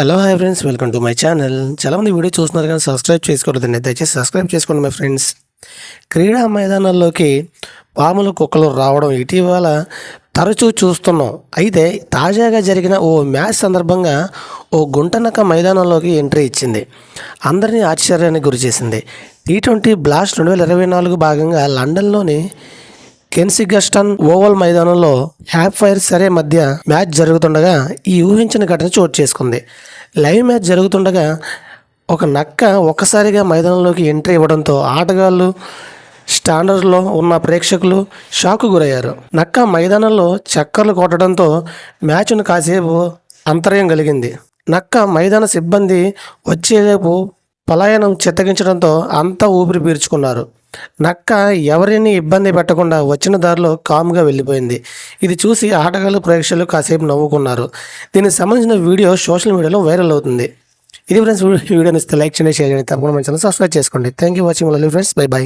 Hello hi friends welcome to my channel చాలామంది video చూస్తున్నారు కానీ సబ్స్క్రైబ్ చేసుకోవద్దండి. దయచేసి సబ్స్క్రైబ్ చేసుకోండి మై ఫ్రెండ్స్ క్రీడా మైదానాల్లోకి పాములు కుక్కలు రావడం ఇటీవల తరచూ చూస్తున్నాం. అయితే తాజాగా జరిగిన ఓ మ్యాచ్ సందర్భంగా ఓ గుంటనక మైదానంలోకి ఎంట్రీ ఇచ్చింది. అందరినీ ఆశ్చర్యానికి గురిచేసింది టీ ట్వంటీ బ్లాస్ట్ రెండు వేల ఇరవై నాలుగు భాగంగా లండన్లోని కెన్సిగస్టన్ ఓవల్ మైదానంలో హ్యాప్ ఫైర్ సరే మధ్య మ్యాచ్ జరుగుతుండగా ఈ ఊహించిన ఘటన చోటు చేసుకుంది. లైవ్ మ్యాచ్ జరుగుతుండగా ఒక నక్క ఒక్కసారిగా మైదానంలోకి ఎంట్రీ ఇవ్వడంతో ఆటగాళ్ళు స్టాండర్డ్లో ఉన్న ప్రేక్షకులు షాకు గురయ్యారు. నక్క మైదానంలో చక్కర్లు కొట్టడంతో మ్యాచ్ను కాసేపు అంతర్యం కలిగింది. నక్క మైదాన సిబ్బంది వచ్చేపు పలాయనం చిత్తగించడంతో అంతా ఊపిరి పీల్చుకున్నారు. నక్క ఎవరిని ఇబ్బంది పెట్టకుండా వచ్చిన దారిలో కామ్గా వెళ్ళిపోయింది. ఇది చూసి ఆటగాళ్ళు ప్రేక్షకులు కాసేపు నవ్వుకున్నారు. దీనికి సంబంధించిన వీడియో సోషల్ మీడియాలో వైరల్ అవుతుంది. ఇది ఫ్రెండ్స్ వీడియోని ఇస్తే లైక్ చేయండి షేర్ చేయండి తప్పకుండా మంచి సబ్స్క్రైబ్ చేసుకోండి. Thank you watching friends bye bye